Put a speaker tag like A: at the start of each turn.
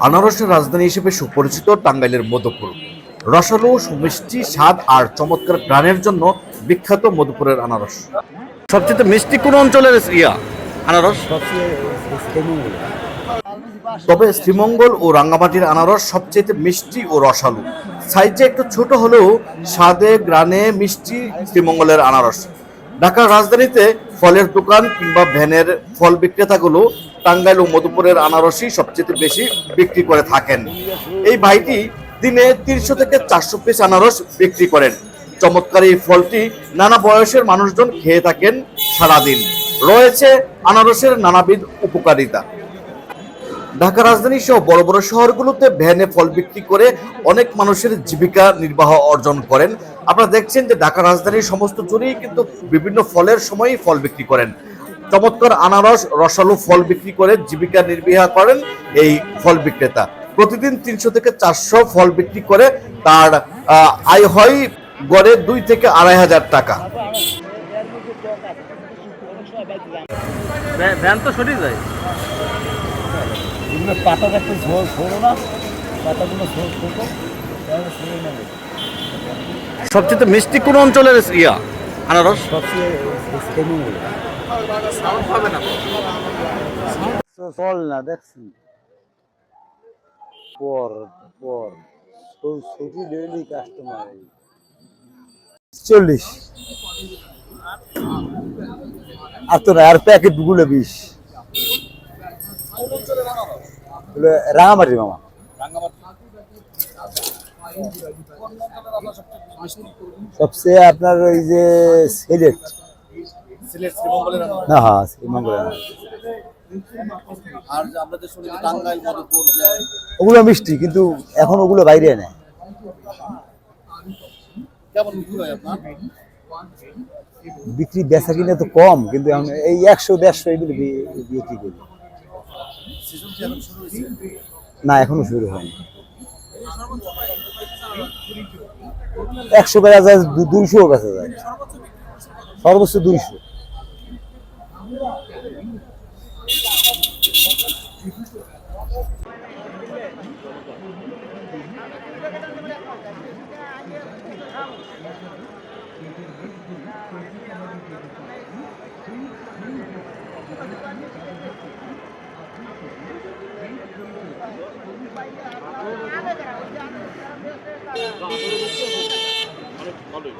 A: আনারসের রাজধানী হিসেবে সুপরিচিত টাঙ্গাইলের মধুপুর। রসালো, সুমিষ্টি, স্বাদ আর চমৎকার প্রাণের জন্য বিখ্যাত মধুপুরের আনারস। সবচেয়ে মিষ্টি কোন অঞ্চলের ইয়া? আনারস? তবে শ্রীমঙ্গল ও রাঙ্গামাটির আনারস সবচেয়ে মিষ্টি ও রসালো। সাইজে একটু ছোট হলেও স্বাদে গ্রানে মিষ্টি শ্রীমঙ্গলের আনারস। ঢাকার রাজধানীতে ফলের দোকান কিংবা ভ্যানের ফল বিক্রেতাগুলো টাঙ্গাইল ও মধুপুরের আনারসই সবচেয়ে বেশি বিক্রি করে থাকেন। এই ভাইটি দিনে তিনশো থেকে চারশো পিস আনারস বিক্রি করেন। চমৎকার এই ফলটি নানা বয়সের মানুষজন খেয়ে থাকেন সারাদিন। রয়েছে আনারসের নানাবিধ উপকারিতা। ঢাকা রাজধানী সহ বড় বড় শহরগুলোতে ভ্যানে ফল বিক্রি করে অনেক মানুষের জীবিকা নির্বাহ অর্জন করেন। আপনারা দেখছেন যে ঢাকা রাজধানীর সমস্ত জুড়েই কিন্তু বিভিন্ন ফলের সময়ই ফল বিক্রি করেন। চমৎকার আনারস, রসালো ফল বিক্রি করে জীবিকা নির্বাহ করেন এই ফল বিক্রেতা। প্রতিদিন তিনশো থেকে চারশো ফল বিক্রি করে তার আয় হয় গড়ে দুই থেকে আড়াই হাজার টাকা।
B: ভ্যান তো সরিয়ে যায়
C: এগুলো পাতাটা একটু ঝোল ছোড়ো না পাতাগুলো ছোট ছোট তাহলে নেবে।
A: সবচেয়ে মিষ্টি কোন অঞ্চলের ইয়া? আনারস?
C: সবচেয়ে চল না দেখছি। পর পর। ডেলি কাস্টমার চল্লিশ। আর তো না আর প্যাকেটগুলো বিশ। রাঙামাটি মামা। সবচেয়ে আপনার ওই যে সিলেট। না হ্যাঁ ওগুলো মিষ্টি কিন্তু এখন ওগুলো বাইরে নেয়।
A: বিক্রি
C: বেচা কিনে তো কম কিন্তু এখন এই একশো দেড়শো এগুলো বিক্রি করি। না এখনও শুরু হয়নি। একশো বেড়া যায় দুইশো কাছে যায়। সর্বোচ্চ দুইশো। Thank you. ভালোই